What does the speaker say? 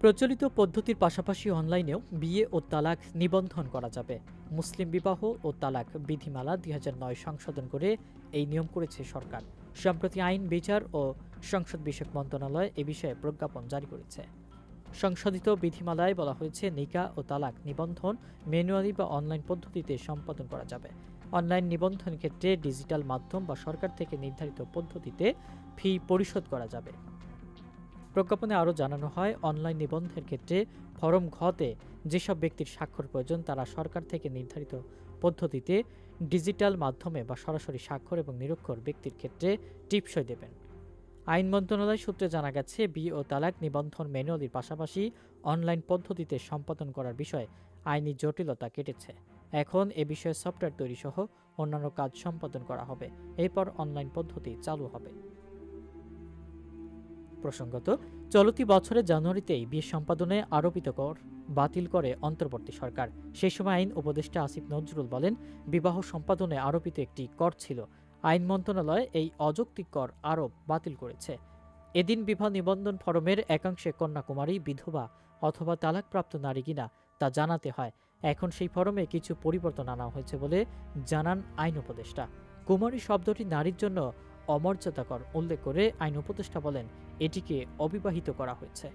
প্রচলিত পদ্ধতির পাশাপাশি অনলাইনেও বিয়ে ও তালাক নিবন্ধন করা যাবে। মুসলিম বিবাহ ও তালাক বিধিমালা দুই নয় সংশোধন করে এই নিয়ম করেছে সরকার। সম্প্রতি আইন, বিচার ও সংসদ বিষয়ক মন্ত্রণালয় এ বিষয়ে প্রজ্ঞাপন জারি করেছে। সংশোধিত বিধিমালায় বলা হয়েছে, নিকা ও তালাক নিবন্ধন ম্যানুয়ালি বা অনলাইন পদ্ধতিতে সম্পাদন করা যাবে। অনলাইন নিবন্ধন ক্ষেত্রে ডিজিটাল মাধ্যম বা সরকার থেকে নির্ধারিত পদ্ধতিতে ফি পরিশোধ করা যাবে। প্রজ্ঞাপনে আরও জানানো হয়, অনলাইন নিবন্ধের ক্ষেত্রে ফরম ঘতে যেসব ব্যক্তির স্বাক্ষর প্রয়োজন তারা সরকার থেকে নির্ধারিত পদ্ধতিতে ডিজিটাল মাধ্যমে বা সরাসরি স্বাক্ষর এবং নিরক্ষর ব্যক্তির ক্ষেত্রে টিপসই দেবেন। আইন মন্ত্রণালয় সূত্রে জানা গেছে, বি ও তালাক নিবন্ধন ম্যানুয়ালির পাশাপাশি অনলাইন পদ্ধতিতে সম্পাদন করার বিষয়ে আইনি জটিলতা কেটেছে। এখন এ বিষয়ে সফটওয়্যার তৈরি সহ অন্যান্য কাজ সম্পাদন করা হবে। এরপর অনলাইন পদ্ধতি চালু হবে। প্রসঙ্গত, চলতি বছরের জানুয়ারিতেই বিয়ে সম্পাদনে আরোপিত কর বাতিল করে অন্তর্বর্তী সরকার। সেই সময় আইন উপদেষ্টা আসিফ নজরুল বলেন, বিবাহ সম্পাদনে আরোপিত একটি কর ছিল। আইন মন্ত্রণালয় এই অযৌক্তিক কর আরোপ বাতিল করেছে। এদিন বিবাহ নিবন্ধন ফরমের একাংশে কন্যাকুমারী, বিধবা অথবা তালাকপ্রাপ্ত নারী কিনা তা জানাতে হয়। এখন সেই ফরমে কিছু পরিবর্তন আনা হয়েছে বলে জানান আইন উপদেষ্টা। কুমারী শব্দটি নারীর জন্য অমর্যাদাকর উল্লেখ করে আইন উপদেষ্টা বলেন এটিকে অবিবাহিত করা হয়েছে।